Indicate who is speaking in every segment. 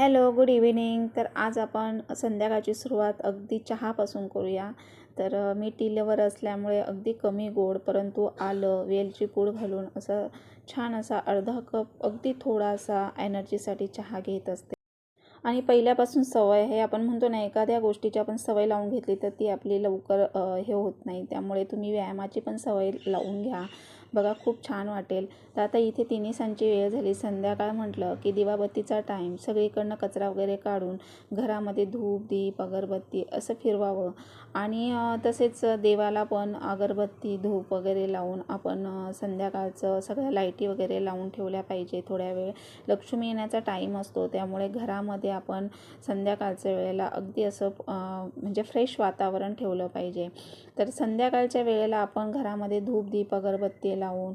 Speaker 1: Hello good evening. तर आज आपण संध्याकाळची सुरुवात अगदी चहापासून करूया. तर मी टी लवर असल्यामुळे अगदी कमी गोड परंतु आलं वेलची पूड घालून असं छान असा अर्धा कप अगदी थोडासा एनर्जीसाठी चहा घेत असते. आणि पहिल्यापासून सवय आहे आपण म्हणतो ना एखाद्या गोष्टीची आपण सवय लावून घेतली तर ती आपली लवकर हे होत नाही. त्यामुळे तुम्ही व्यायामाची पण सवय लावून घ्या. बघा खूप छान वाटेल. तर आता इथे तिन्ही सांची वेळ झाली. संध्याकाळ म्हटलं की दिवाबत्तीचा टाईम सगळीकडनं कचरा वगैरे काढून घरामध्ये धूप दीप अगरबत्ती असं फिरवावं. आणि तसेच देवाला पण अगरबत्ती धूप वगैरे लावून आपण संध्याकाळचं सगळ्या लाईटी वगैरे लावून ठेवल्या पाहिजे थोड्या वेळ. लक्ष्मी येण्याचा टाईम असतो. त्यामुळे घरामध्ये आपण संध्याकाळच्या वेळेला अगदी असं म्हणजे फ्रेश वातावरण ठेवलं पाहिजे. तर संध्याकाळच्या वेळेला आपण घरामध्ये धूप दीप अगरबत्ती लावून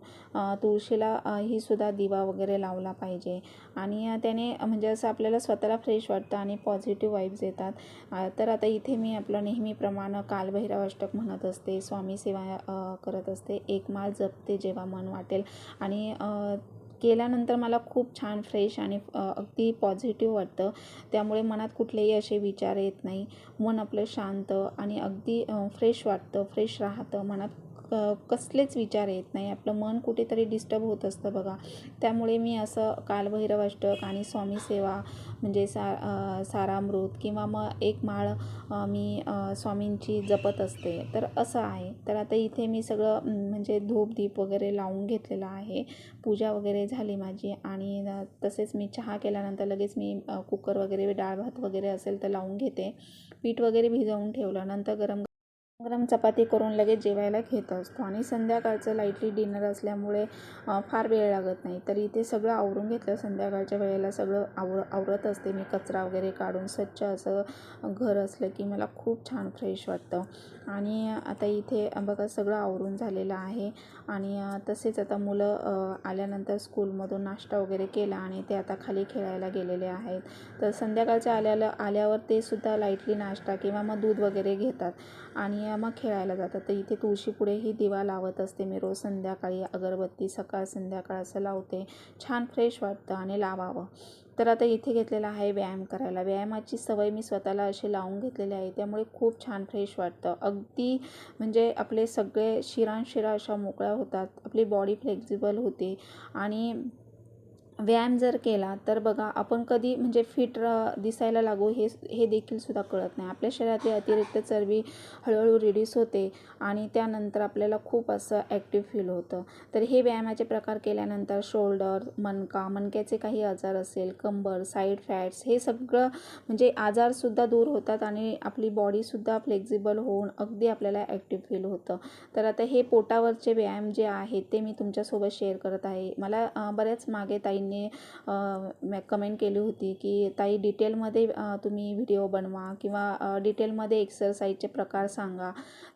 Speaker 1: तुळशीला ही सुद्धा दिवा वगैरे लावला पाहिजे. आणि त्याने म्हणजे असं आपल्याला स्वतःला फ्रेश वाटतं आणि पॉझिटिव्ह वाईब्स येतात. तर आता इथे मी आपलं नेहमीप्रमाणे कालभैरव अष्टक म्हणत असते स्वामी सेवा करत असते. एक माळ जपते जेव्हा मन वाटेल. आणि केल्यानंतर मला खूप छान फ्रेश आणि अगदी पॉझिटिव्ह वाटतं. त्यामुळे मनात कुठलेही असे विचार येत नाही. मन आपलं शांत आणि अगदी फ्रेश वाटतं फ्रेश राहतं. मनात क कसलेच विचार येत नाही. आपलं मन कुठेतरी डिस्टर्ब होत असतं बघा. त्यामुळे मी असं कालभैरव अष्टक आणि स्वामी सेवा म्हणजे सा सारामृत किंवा मग एक माळ मी स्वामींची जपत असते. तर असं आहे. तर आता इथे मी सगळं म्हणजे धूप दीप वगैरे लावून घेतलेलं आहे. पूजा वगैरे झाली माझी आणि तसेच मी चहा केल्यानंतर लगेच मी कुकर वगैरे डाळ भात वगैरे असेल तर लावून घेते. पीठ वगैरे भिजवून ठेवलं. नंतर गरम गरम चपाती करून लगेच जेवायला घेत असतो. आणि संध्याकाळचं लाईटली डिनर असल्यामुळे फार वेळ लागत नाही. तर इथे सगळं आवरून घेतलं. संध्याकाळच्या वेळेला सगळं आवर आवरत असते. मी कचरा वगैरे काढून स्वच्छ असं घर असलं की मला खूप छान फ्रेश वाटतं. आणि आता इथे बघा सगळं आवरून झालेलं आहे. आणि तसेच आता मुलं आल्यानंतर स्कूलमधून नाश्ता वगैरे केला आणि ते आता खाली खेळायला गेलेले आहेत. तर संध्याकाळच्या आल्याला आल्यावर ते सुद्धा लाईटली नाश्ता किंवा मग दूध वगैरे घेतात. आणि मग खेळायला जातात. तर इथे तुळशीपुढेही दिवा लावत असते. मी रोज संध्याकाळी अगरबत्ती सकाळ संध्याकाळ असं लावते. छान फ्रेश वाटतं आणि लावावं. तर आता इथे घेतलेला आहे व्यायाम करायला. व्यायामाची सवय मी स्वतःला अशी लावून घेतलेली आहे. त्यामुळे खूप छान फ्रेश वाटतं. अगदी म्हणजे आपले सगळे शिरांशिरा अशा मोकळ्या होतात. आपली बॉडी फ्लेक्झिबल होते. आणि व्यायाम जर केला तर बघा आपण कधी म्हणजे फिट दिसायला लागू हे हे देखील सुद्धा कळत नाही. आपल्या शरीरातील अतिरिक्त चरबी हळूहळू रिड्यूस होते आणि त्यानंतर आपल्याला खूप असं ॲक्टिव्ह फील होतं. तर हे व्यायामाचे प्रकार केल्यानंतर शोल्डर मणका मणक्याचे काही आजार असेल कंबर साईड फॅट्स हे सगळं म्हणजे आजारसुद्धा दूर होतात आणि आपली बॉडीसुद्धा फ्लेक्झिबल होऊन अगदी आपल्याला ॲक्टिव्ह फील होतं. तर आता हे पोटावरचे व्यायाम जे आहेत ते मी तुमच्यासोबत शेअर करत आहे. मला बऱ्याच मागे ताईंनी कमेंट केली होती की ताई डिटेलमध्ये तुम्ही व्हिडिओ बनवा किंवा डिटेलमध्ये एक्सरसाइजचे प्रकार सांगा.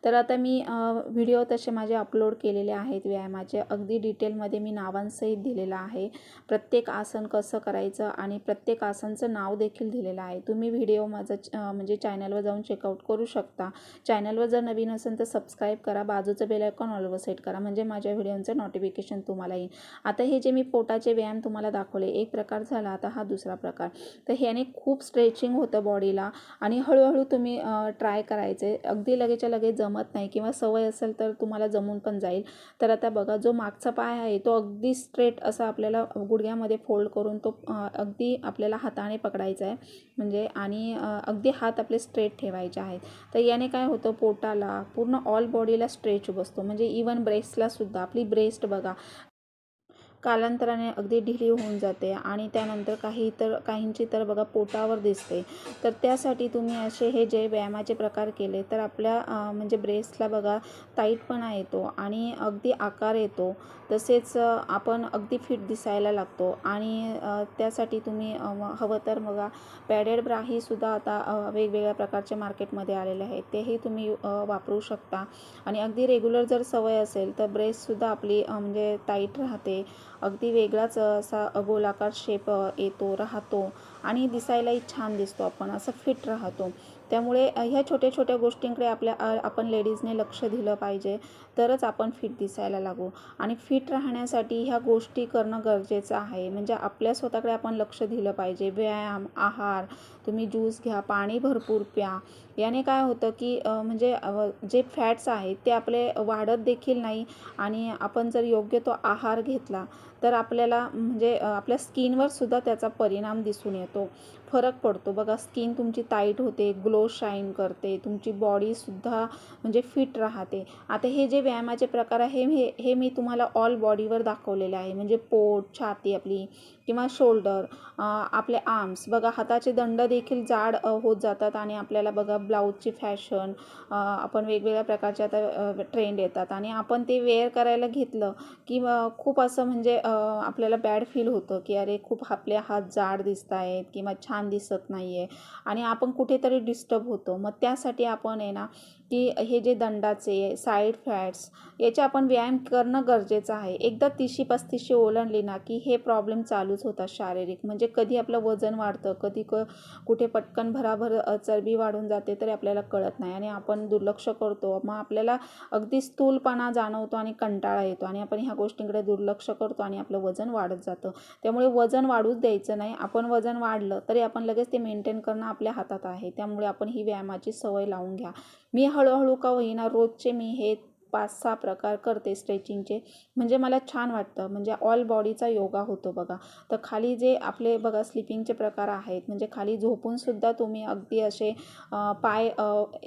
Speaker 1: तर आता मी व्हिडिओ तसे माझे अपलोड केलेले आहेत व्यायामाचे. अगदी डिटेलमध्ये मी नावांसहित दिलेलं आहे. प्रत्येक आसन कसं करायचं आणि प्रत्येक आसनचं नाव देखील दिलेलं आहे. तुम्ही व्हिडिओ माझं म्हणजे चॅनलवर जाऊन चेकआउट करू शकता. चॅनलवर जर नवीन असेल तर सबस्क्राईब करा. बाजूचं बेल आयकॉन ऑलवर सेट करा. म्हणजे माझ्या व्हिडिओचं नोटिफिकेशन तुम्हाला येईल. आता हे जे मी पोटाचे व्यायाम तुम्हाला तुम्हाला दाखवले. एक प्रकार झाला आता हा दुसरा प्रकार. तर ह्याने खूप स्ट्रेचिंग होतं बॉडीला आणि हळूहळू तुम्ही ट्राय करायचे. अगदी लगेचच्या लगेच जमत नाही किंवा सवय असेल तर तुम्हाला जमून पण जाईल. तर आता बघा जो मागचा पाय आहे तो अगदी स्ट्रेट असा आपल्याला गुडघ्यामध्ये फोल्ड करून तो अगदी आपल्याला हाताने पकडायचा आहे. म्हणजे आणि अगदी हात आपले स्ट्रेट ठेवायचे आहेत. तर याने काय होतं पोटाला पूर्ण ऑल बॉडीला स्ट्रेच बसतो. म्हणजे इवन ब्रेस्टलासुद्धा आपली ब्रेस्ट बघा. कालांतराने अगदी ढिली होऊन जाते आणि त्यानंतर काही तर काहींची तर बघा पोटावर दिसते. तर त्यासाठी तुम्ही असे हे जे व्यायामाचे प्रकार केले तर आपल्या म्हणजे ब्रेस्टला बघा टाईटपणा येतो आणि अगदी आकार येतो. तसेच आपण अगदी फिट दिसायला लागतो आणि त्यासाठी तुम्ही हवं तर बघा पॅडेड ब्राहीसुद्धा आता वेगवेगळ्या प्रकारचे मार्केटमध्ये आलेले आहेत. तेही तुम्ही वापरू शकता. आणि अगदी रेग्युलर जर सवय असेल तर ब्रेस्टसुद्धा आपली म्हणजे टाईट राहते. अगदी वेगळाच असा गोलाकार शेप येतो राहतो आणि दिसायलाही छान दिसतो आपण असं फिट राहतो. त्यामुळे ह्या छोट्या छोट्या गोष्टींकडे आपल्या आपण लेडीजने लक्ष दिलं पाहिजे तरच आपण फिट दिसायला लागू. आणि फिट राहण्यासाठी ह्या गोष्टी करणं गरजेचं आहे. म्हणजे आपल्या स्वतःकडे आपण लक्ष दिलं पाहिजे. व्यायाम आहार तुम्ही ज्यूस घ्या पाणी भरपूर प्या. याने काय होतं की म्हणजे जे फॅट्स आहेत ते आपले वाढत देखील नाही आणि आपण जर योग्य तो आहार घेतला तर आपल्याला म्हणजे आपल्या स्किनवर सुद्धा त्याचा परिणाम दिसून येतो. फरक पडतो. बघा स्किन तुमची टाईट होते ग्लो शाईन करते तुमची बॉडीसुद्धा म्हणजे फिट राहते. आता हे जे व्यायामाचे प्रकार आहे हे हे मी तुम्हाला ऑल बॉडीवर दाखवलेले आहे. म्हणजे पोट छाती आपली किंवा शोल्डर आपले आर्म्स. बघा हाताचे दंड देखील जाड होत जातात आणि आपल्याला बघा ब्लाऊजची फॅशन आपण वेगवेगळ्या प्रकारचे आता ट्रेंड येतात आणि आपण ते वेअर करायला घेतलं की खूप असं म्हणजे आपल्याला बॅड फील होतं की अरे खूप आपले हात जाड दिसत आहेत किंवा छान दिसत नाही आहे आणि आपण कुठेतरी डिस्टर्ब होतो. मग त्यासाठी आपण आहे ना की हे जे दंडाचे साईड फॅट्स याचे आपण व्यायाम करणं गरजेचं आहे. एकदा तिशी पस्तीसशे ओलांडली ना की हे प्रॉब्लेम चालूच होतात शारीरिक. म्हणजे कधी आपलं वजन वाढतं कधी क कुठे पटकन भराभर चरबी वाढून जाते तरी आपल्याला कळत नाही आणि आपण दुर्लक्ष करतो. मग आपल्याला अगदी स्थूलपणा जाणवतो आणि कंटाळा येतो आणि आपण ह्या गोष्टींकडे दुर्लक्ष करतो आणि आपलं वजन वाढत जातं. त्यामुळे वजन वाढूच द्यायचं नाही. आपण वजन वाढलं तरी आपण लगेच ते मेंटेन करणं आपल्या हातात आहे. त्यामुळे आपण ही व्यायामाची सवय लावून घ्या. मी हळूहळू का होईना रोजचे मी हे पाच सहा प्रकार करते स्ट्रेचिंगचे. म्हणजे मला छान वाटतं. म्हणजे ऑल बॉडीचा योगा होतो बघा. तर खाली जे आपले बघा स्लिपिंगचे प्रकार आहेत. म्हणजे खाली झोपूनसुद्धा तुम्ही अगदी असे पाय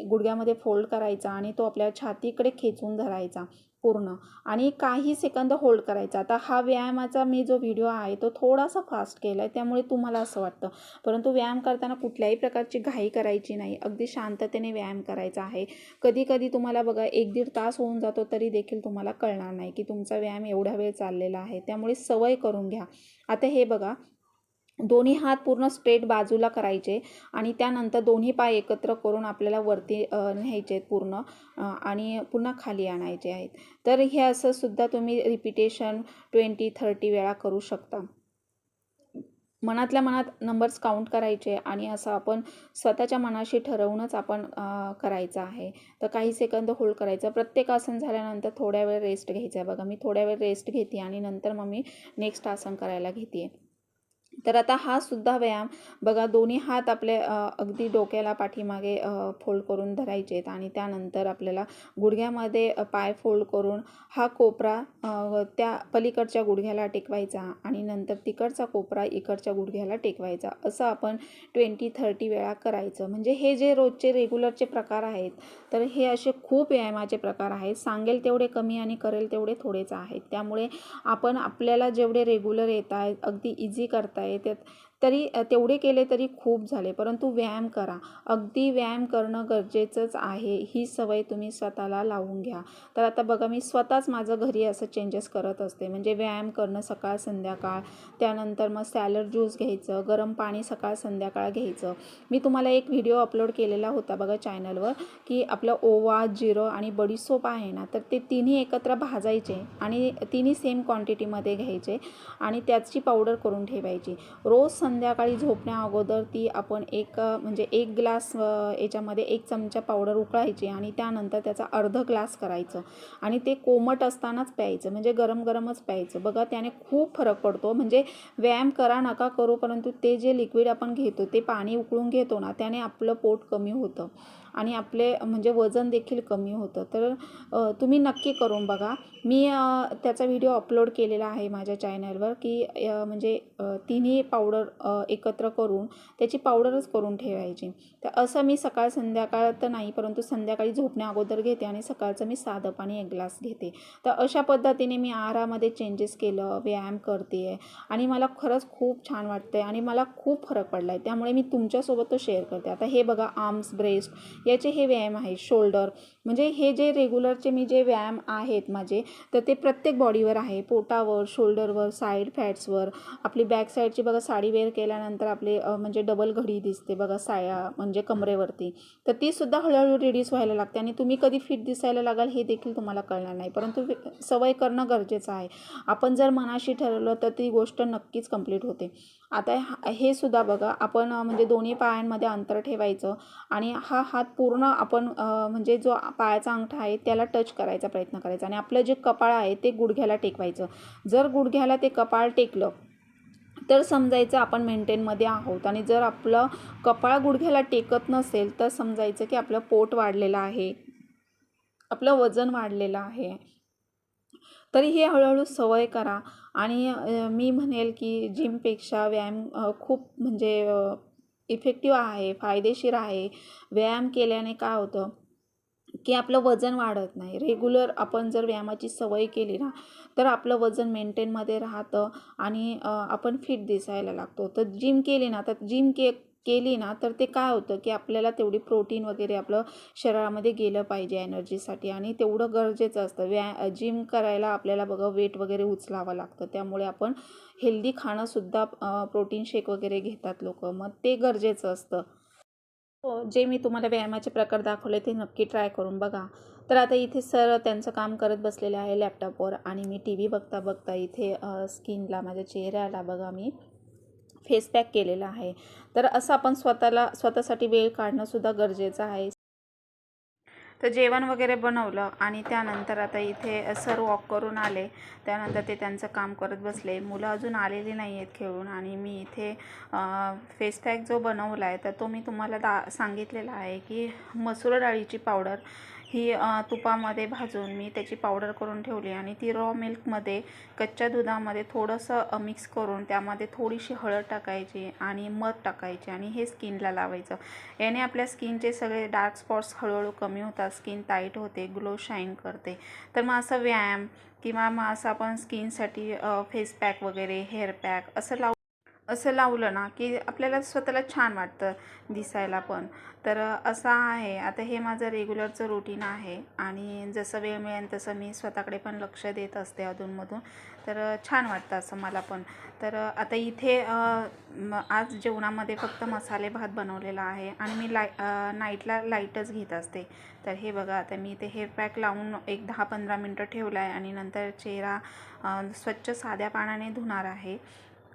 Speaker 1: गुडघ्यामध्ये फोल्ड करायचा आणि तो आपल्या छातीकडे खेचून धरायचा. पूर्ण. आणि काही सेकंद होल्ड करायचा. आता हा व्यायामाचा मी जो व्हिडिओ आहे तो थोडासा फास्ट केला आहे त्यामुळे तुम्हाला असं वाटतं. परंतु व्यायाम करताना कुठल्याही प्रकारची घाई करायची नाही. अगदी शांततेने व्यायाम करायचा आहे. कधी कधी तुम्हाला बघा एक दीड तास होऊन जातो तरी देखील तुम्हाला कळणार नाही की तुमचा व्यायाम एवढा वेळ चाललेला आहे. त्यामुळे सवय करून घ्या. आता हे बघा दोन्ही हात पूर्ण स्ट्रेट बाजूला करायचे आणि त्यानंतर दोन्ही पाय एकत्र करून आपल्याला वरती न्यायचे आहेत पूर्ण आणि पुन्हा खाली आणायचे आहेत. तर हे असं सुद्धा तुम्ही रिपिटेशन ट्वेंटी थर्टी वेळा करू शकता. मनातल्या मनात नंबर्स काउंट करायचे आणि असं आपण स्वतःच्या मनाशी ठरवूनच आपण करायचं आहे. तर काही सेकंद होल्ड करायचं. प्रत्येक आसन झाल्यानंतर थोड्या वेळ रेस्ट घ्यायचा आहे. बघा मी थोड्या वेळ रेस्ट घेते आणि नंतर मग मी नेक्स्ट आसन करायला घेते. तर आता हा सुद्धा व्यायाम बघा दोन्ही हात आपले अगदी डोक्याला पाठीमागे फोल्ड करून धरायचे आहेत आणि त्यानंतर आपल्याला गुडघ्यामध्ये पाय फोल्ड करून हा कोपरा त्या पलीकडच्या गुडघ्याला टेकवायचा आणि नंतर तिकडचा कोपरा इकडच्या गुडघ्याला टेकवायचा. असं आपण ट्वेंटी थर्टी वेळा करायचं. म्हणजे हे जे रोजचे रेग्युलरचे प्रकार आहेत तर हे असे खूप व्यायामाचे प्रकार आहेत. सांगेल तेवढे कमी आणि करेल तेवढे थोडेच आहेत. त्यामुळे आपण आपल्याला जेवढे रेग्युलर येत आहेत अगदी इझी करता येतात. तरी तेवढे केले तरी खूप झाले. परंतु व्यायाम करा. अगदी व्यायाम करणं गरजेचंच आहे. ही सवय तुम्ही स्वतःला लावून घ्या. तर आता बघा मी स्वतःच माझं घरी असं चेंजेस करत असते. म्हणजे व्यायाम करणं सकाळ संध्याकाळ. त्यानंतर मग सॅलड ज्यूस घ्यायचं गरम पाणी सकाळ संध्याकाळ घ्यायचं. मी तुम्हाला एक व्हिडिओ अपलोड केलेला होता बघा चॅनलवर की आपलं ओवा जिरं आणि बडीसोप आहे ना तर ते तिन्ही एकत्र भाजायचे आणि तिन्ही सेम क्वांटिटीमध्ये घ्यायचे आणि त्याची पावडर करून ठेवायची. रोज संध्याकाळी झोपण्या अगोदर ती आपण एक म्हणजे एक ग्लास याच्यामध्ये एक चमचा पावडर उकळायची आणि त्यानंतर त्याचा अर्ध ग्लास करायचं. आणि ते कोमट असतानाच प्यायचं म्हणजे गरम गरमच प्यायचं. बघा त्याने खूप फरक पडतो. म्हणजे व्यायाम करा नका करू परंतु ते जे लिक्विड आपण घेतो ते पाणी उकळून घेतो ना त्याने आपलं पोट कमी होतं. आणि आपले म्हणजे वजन देखील कमी होतं. तर तुम्ही नक्की करून बघा. मी त्याचा व्हिडिओ अपलोड केलेला आहे माझ्या चॅनलवर की म्हणजे तिन्ही पावडर एकत्र करून त्याची पावडरच करून ठेवायची. तर असं मी सकाळ संध्याकाळ तर नाही परंतु संध्याकाळी झोपण्या अगोदर घेते आणि सकाळचं मी साधं पाणी एक ग्लास घेते. तर अशा पद्धतीने मी आहारामध्ये चेंजेस केलं व्यायाम करते आहे आणि मला खरंच खूप छान वाटतं आहे आणि मला खूप फरक पडला आहे त्यामुळे मी तुमच्यासोबत तो शेअर करते. आता हे बघा आर्म्स ब्रेस्ट याचे हे व्यायाम आहे शोल्डर म्हणजे हे जे रेग्युलरचे मी जे व्यायाम आहेत माझे तर ते प्रत्येक बॉडीवर आहे. पोटावर शोल्डरवर साईड फॅट्सवर आपली बॅक साईडची बघा साडी वेअर केल्यानंतर आपले म्हणजे डबल घडी दिसते बघा साया म्हणजे कमरेवरती. तर ती सुद्धा हळूहळू रिड्यूस व्हायला लागते आणि तुम्ही कधी फिट दिसायला लागाल हे देखील तुम्हाला कळणार नाही. परंतु सवय करणं गरजेचं आहे. आपण जर मनाशी ठरवलं तर ती गोष्ट नक्कीच कंप्लीट होते. आता हे सुद्धा बघा आपण म्हणजे दोन्ही पायांमध्ये अंतर ठेवायचं आणि हा हात पूर्ण आपण म्हणजे जो पायाचा अंगठा आहे त्याला टच करायचा प्रयत्न करायचा आणि आपलं जे कपाळ आहे ते गुडघ्याला टेकवायचं. जर गुडघ्याला ते कपाळ टेकलं तर समजायचं आपण मेंटेनमध्ये आहोत आणि जर आपलं कपाळ गुडघ्याला टेकत नसेल तर समजायचं की आपलं पोट वाढलेलं आहे आपलं वजन वाढलेलं आहे. तरी हे हळूहळू सवय करा. आणि मी म्हणेल की जिमपेक्षा व्यायाम खूप म्हणजे इफेक्टिव्ह आहे फायदेशीर आहे. व्यायाम केल्याने काय होतं की आपलं वजन वाढत नाही. रेग्युलर आपण जर व्यायामाची सवय केली ना तर आपलं वजन मेंटेनमध्ये राहतं आणि आपण फिट दिसायला लागतो. तर जिम केली ना तर जिम के केली ना तर ते काय होतं की आपल्याला तेवढी प्रोटीन वगैरे आपलं शरीरामध्ये गेलं पाहिजे एनर्जीसाठी आणि तेवढं गरजेचं असतं. व्या जिम करायला आपल्याला बघा वेट वगैरे उचलावं लागतं. त्यामुळे आपण हेल्दी खाणंसुद्धा प्रोटीन शेक वगैरे घेतात लोक. मग ते गरजेचं असतं. हो जे मी तुम्हाला व्यायामाचे प्रकार दाखवले ते नक्की ट्राय करून बघा. तर आता इथे सर त्यांचं काम करत बसलेले आहे लॅपटॉपवर आणि मी टी व्ही बघता बघता इथे स्किनला माझ्या चेहऱ्याला बघा मी. फेस पॅक केलेला आहे. तर असं आपण स्वतःला स्वतःसाठी वेळ काढणंसुद्धा गरजेचं आहे. तर जेवण वगैरे बनवलं आणि त्यानंतर आता इथे सर वॉक करून आले. त्यानंतर ते त्यांचं काम करत बसले. मुलं अजून आलेली नाही आहेत खेळून आणि मी इथे फेस पॅक जो बनवला आहे तर तो मी तुम्हाला दा सांगितलेला आहे की मसूर डाळीची पावडर ही तुपामध्ये भाजून मी त्याची पावडर करून ठेवली आणि ती रॉ मिल्कमध्ये कच्च्या दुधामध्ये थोडंसं मिक्स करून त्यामध्ये थोडीशी हळद टाकायची आणि मध टाकायची आणि हे स्किनला लावायचं. याने आपल्या स्किनचे सगळे डार्क स्पॉट्स हळूहळू कमी होतात स्किन टाईट होते ग्लो शाईन करते. तर मग असं व्यायाम किंवा मग असं आपण स्किनसाठी फेस पॅक वगैरे हेअर पॅक असं लावू असं लावलं ना की आपल्याला स्वतःला छान वाटतं दिसायला पण. तर असं आहे. आता हे माझं रेग्युलरचं रुटीन आहे आणि जसं वेळ मिळेल तसं मी स्वतःकडे पण लक्ष देत असते अधूनमधून. तर छान वाटतं असं मला पण. तर आता इथे आज जेवणामध्ये फक्त मसाले भात बनवलेला आहे आणि मी लाय नाईटला लाईटच घेत असते. तर हे बघा आता मी इथे हेअर पॅक लावून एक दहा पंधरा मिनटं ठेवलं आहे आणि नंतर चेहरा स्वच्छ साध्या पाण्याने धुणार आहे.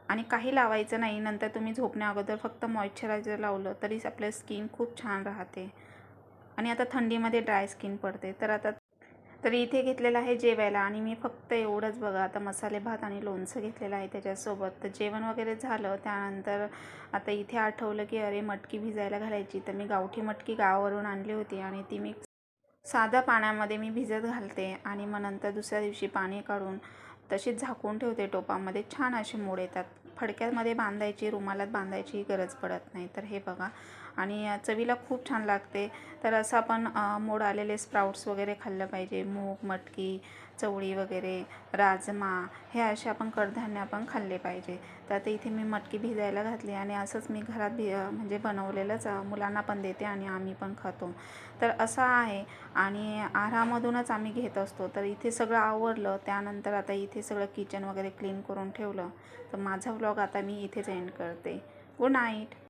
Speaker 1: आणि काही लावायचं नाही. नंतर तुम्ही झोपण्या अगोदर फक्त मॉइश्चरायझर लावलं तरीच आपलं स्किन खूप छान राहते. आणि आता थंडीमध्ये ड्राय स्किन पडते. तर आता तरी इथे घेतलेलं आहे जेवायला आणि मी फक्त एवढंच बघा. आता मसाले भात आणि लोणचं घेतलेलं आहे त्याच्यासोबत. तर जेवण वगैरे झालं. त्यानंतर आता इथे आठवलं की अरे मटकी भिजायला घालायची. तर मी गावठी मटकी गावावरून आणली होती आणि ती मी साध्या पाण्यामध्ये मी भिजत घालते आणि मग नंतर दुसऱ्या दिवशी पाणी काढून तशीच झाकून ठेवते टोपामध्ये. छान असे मोड येतात. फडक्यामध्ये बांधायची रुमालात बांधायची गरज पडत नाही. तर हे बघा आणि चवीला खूप छान लागते. तर असं आपण मोड आलेले स्प्राउट्स वगैरे खाल्लं पाहिजे. मूग मटकी चवळी वगैरे राजमा हे असे आपण कडधान्य आपण खाल्ले पाहिजे. तर आता इथे मी मटकी भिजायला घातली आणि असंच मी घरात भि म्हणजे बनवलेलंच मुलांना पण देते आणि आम्ही पण खातो. तर असं आहे आणि आहारामधूनच आम्ही घेत असतो. तर इथे सगळं आवडलं त्यानंतर आता इथे सगळं किचन वगैरे क्लीन करून ठेवलं. तर माझा व्लॉग आता मी इथेच एंड करते. Good night